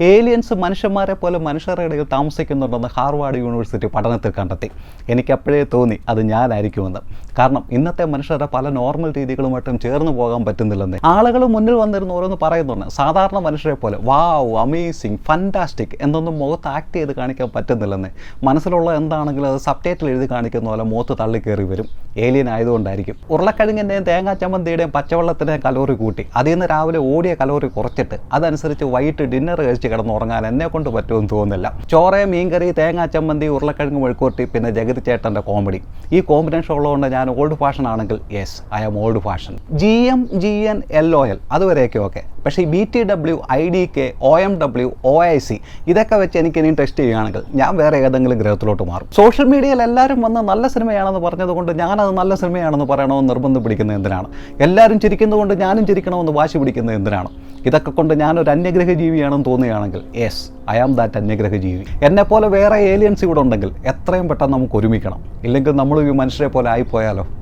Aliens മനുഷ്യന്മാരെ പോലെ മനുഷ്യരുടെ ഇടയിൽ താമസിക്കുന്നുണ്ടെന്ന് ഹാർവാർഡ് യൂണിവേഴ്സിറ്റി പഠനത്തിൽ കണ്ടെത്തി. എനിക്കപ്പോഴേ തോന്നി അത് ഞാനായിരിക്കുമെന്ന്. കാരണം ഇന്നത്തെ മനുഷ്യരുടെ പല നോർമൽ രീതികളുമായിട്ടും ചേർന്ന് പോകാൻ പറ്റുന്നില്ലെന്ന്. ആളുകൾ മുന്നിൽ വന്നിരുന്നു ഓരോന്ന് പറയുന്നുണ്ട്. സാധാരണ മനുഷ്യരെ പോലെ വാവ് അമേസിങ് ഫണ്ടാസ്റ്റിക് എന്നൊന്നും മുഖത്ത് ആക്ട് ചെയ്ത് കാണിക്കാൻ പറ്റുന്നില്ലെന്ന്. മനസ്സിലുള്ള എന്താണെങ്കിലും അത് സബ്ടൈറ്റിൽ എഴുതി കാണിക്കുന്ന പോലെ മുഖത്ത് തള്ളിക്കയറി വരും. ഏലിയൻ ആയതുകൊണ്ടായിരിക്കും. ഉരുളക്കിഴങ്ങിന്റെയും തേങ്ങാ ചമ്മന്തിയുടെയും പച്ചവെള്ളത്തിന്റെയും കലോറി കൂട്ടി. അതിൽ നിന്ന് രാവിലെ ഓടിയ കലോറി കുറച്ചിട്ട് അതനുസരിച്ച് വൈകിട്ട് ഡിന്നർ കഴിച്ച് കിടന്നുറങ്ങാൻ എന്നെ കൊണ്ട് പറ്റുമെന്ന് തോന്നുന്നില്ല. ചോറ മീൻകറി തേങ്ങാ ചമ്മന്തി ഉരുളക്കിഴങ്ങ് മെഴുക്കൂട്ടി പിന്നെ ജഗതി ചേട്ടന്റെ കോമഡി. ഈ കോമ്പിനേഷൻ ഉള്ളതുകൊണ്ട് ഞാൻ ഓൾഡ് ഫാഷൻ ആണെങ്കിൽ yes I am old fashion G M G N L O L അതുവരെയൊക്കെ okay പക്ഷേ ഈ B T W I D K O M W O I C ഇതൊക്കെ വെച്ച് എനിക്ക് ഇനിയും ടെസ്റ്റ് ചെയ്യുകയാണെങ്കിൽ ഞാൻ വേറെ ഏതെങ്കിലും ഗ്രഹത്തിലോട്ട് മാറും. സോഷ്യൽ മീഡിയയിൽ എല്ലാവരും വന്ന് നല്ല സിനിമയാണെന്ന് പറഞ്ഞതുകൊണ്ട് ഞാനത് നല്ല സിനിമയാണെന്ന് പറയണമെന്ന് നിർബന്ധം പിടിക്കുന്നത് എന്തിനാണ്? എല്ലാവരും ചിരിക്കുന്നതുകൊണ്ട് ഞാനും ചിരിക്കണമെന്ന് വാശി പിടിക്കുന്നത് എന്തിനാണ്? ഇതൊക്കെ കൊണ്ട് ഞാനൊരു അന്യഗ്രഹ ജീവിയാണെന്ന് തോന്നുകയാണെങ്കിൽ യെസ് ഐ ആം ദാറ്റ് അന്യഗ്രഹ ജീവി എന്നെപ്പോലെ വേറെ ഏലിയൻസ് ഇവിടെ ഉണ്ടെങ്കിൽ എത്രയും പെട്ടെന്ന് നമുക്ക് ഒരുമിക്കണം. ഇല്ലെങ്കിൽ നമ്മൾ ഈ മനുഷ്യരെ പോലെ ആയിപ്പോയാലോ?